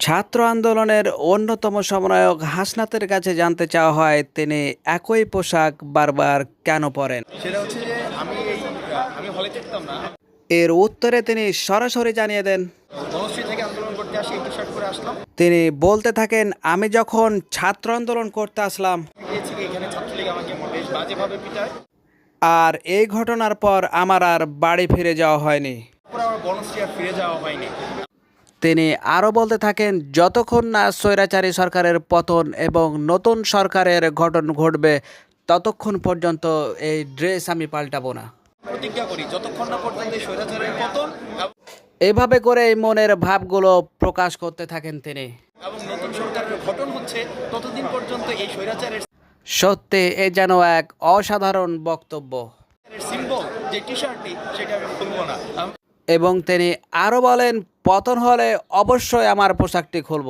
ছাত্র আন্দোলনের অন্যতম সমন্বয়ক হাসনাতের কাছে জানতে চাওয়া হয় তিনি একই পোশাক বারবার কেন পরেন? সেটা হচ্ছে যে আমি আমি হলে থাকতাম না। এর উত্তরে তিনি সরাসরি জানিয়ে দেন তিনি বলতে থাকেন আমি যখন ছাত্র আন্দোলন করতে আসলাম। আর এই ঘটনার পর আমার আর বাড়ি ফিরে যাওয়া হয়নি। তারপরে বনশ্রী আর ফিরে যাওয়া হয়নি। তিনি আরও বলতে থাকেন যতক্ষণ না স্বৈরাচারী সরকারের পতন এবং নতুন সরকারের গঠন ঘটবে ততক্ষণ পর্যন্ত এই ড্রেস আমি পাল্টাবো না। প্রতিজ্ঞা করি যতক্ষণ না পর্যন্ত স্বৈরাচারের পতন এভাবে করে মনের ভাবগুলো প্রকাশ করতে থাকেন তিনি। এবং নতুন সরকারের গঠন হচ্ছে ততদিন পর্যন্ত এই স্বৈরাচারের সত্যি এ যেন এক অসাধারণ বক্তব্য। সিম্বল যে টি শার্টটি সেটা আমি খুলবো না। আমি- এবং তিনি আরও বলেন পতন হলে অবশ্যই আমার পোশাকটি খুলব।